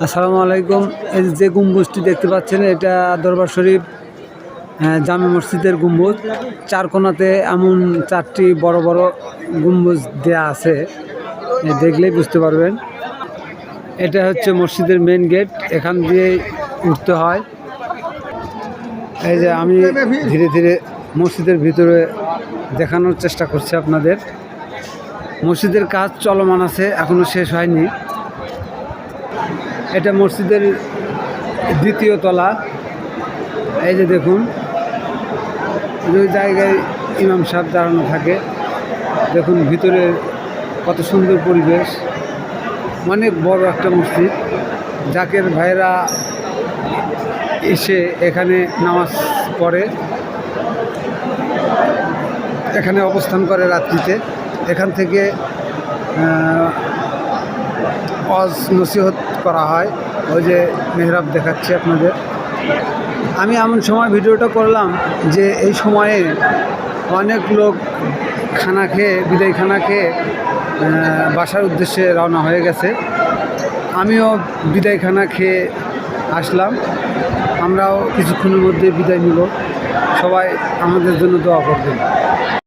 আসসালামু আলাইকুম। এই যে গম্বুজটি দেখতে পাচ্ছেন এটা দরবার শরীফ আহ, জামে মসজিদের গম্বুজ। চার কোণাতে এমন চারটি বড় বড় গম্বুজ দেয়া আছে দেখলেই বুঝতে পারবেন। এটা হচ্ছে মসজিদের মেন গেট এখান দিয়ে উঠতে হয়। এই যে আমি ধীরে ধীরে মসজিদের ভিতরে দেখানোর চেষ্টা করছি আপনাদের। মসজিদের কাজ চলমান আছে এখনও শেষ হয়নি। এটা মসজিদের দ্বিতীয় তলা। এই যে দেখুন দুই জায়গায় ইমাম সাহেব দাঁড়ানো থাকে। দেখুন ভিতরে কত সুন্দর পরিবেশ। অনেক বড় একটা মসজিদ। জাকের ভাইরা এসে এখানে নামাজ পড়ে। এখানে অবস্থান করে রাত্রিতে। এখান থেকে অজ নসিহত করা হয়। ওই যে মেহরাব দেখাচ্ছে আপনাদের। আমি এমন সময় ভিডিওটা করলাম যে এই সময়ে অনেক লোক খানা খেয়ে, বিদায় খানা খেয়ে বাসার উদ্দেশ্যে রওনা হয়ে গেছে। আমিও বিদায় খানা খেয়ে আসলাম। আমরাও কিছুক্ষণের মধ্যে বিদায় নিব। সবাই আমাদের জন্য দোয়া করবেন।